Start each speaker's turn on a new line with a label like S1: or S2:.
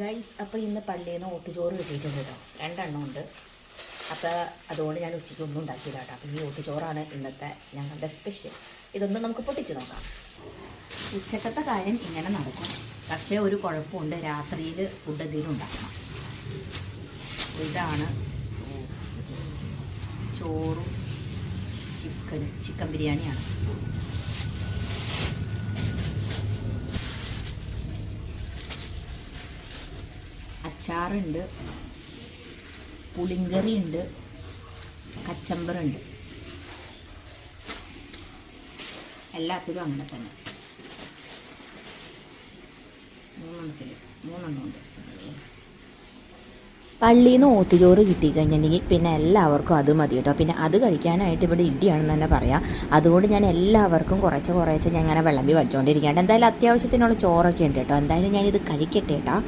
S1: Guys അപ്പോൾ ഇന്ന് പള്ളിയിൽ നിന്ന് ഓട്ടുചോറ് കിട്ടിയിട്ടുണ്ട് കേട്ടോ. രണ്ടെണ്ണം ഉണ്ട്. അപ്പോൾ അതുകൊണ്ട് ഞാൻ ഉച്ചയ്ക്ക് ഒന്നും ഉണ്ടാക്കിയില്ല കേട്ടോ. അപ്പോൾ ഈ ഓട്ടുചോറാണ് ഇന്നത്തെ ഞങ്ങളുടെ സ്പെഷ്യൽ ഇതൊന്ന് നമുക്ക് പൊട്ടിച്ച് നോക്കാം. ഉച്ചക്കത്തെ കാര്യം ഇങ്ങനെ നടക്കും. പക്ഷേ ഒരു കുഴപ്പമുണ്ട്. രാത്രിയിൽ ഫുഡ് എന്തെങ്കിലും ഉണ്ടാക്കണം. ഇതാണ് ചോറ്. ചിക്കൻ ചിക്കൻ ബിരിയാണിയാണ്. അച്ചാറുണ്ട് പുളിങ്കറി ഉണ്ട് കച്ചമ്പറുണ്ട്. എല്ലാത്തിലും അങ്ങനെ തന്നെ. മൂന്നെണ്ണത്തിൽ മൂന്നെണ്ണം ഉണ്ട്. പള്ളിയിൽ നിന്ന് ഓത്തുചോറ് കിട്ടിക്കഴിഞ്ഞിട്ടുണ്ടെങ്കിൽ പിന്നെ എല്ലാവർക്കും അത് മതി കേട്ടോ. പിന്നെ അത് കഴിക്കാനായിട്ട് ഇവിടെ ഇടിയാണെന്ന് തന്നെ പറയാം. അതുകൊണ്ട് ഞാൻ എല്ലാവർക്കും കുറച്ച് കുറേശ്ശെ ഞാൻ ഇങ്ങനെ വിളമ്പി വച്ചുകൊണ്ടിരിക്കുകയാണ് എന്തായാലും അത്യാവശ്യത്തിനുള്ള ചോറൊക്കെ ഉണ്ട് കേട്ടോ. എന്തായാലും ഞാനിത് കഴിക്കട്ടെ കേട്ടോ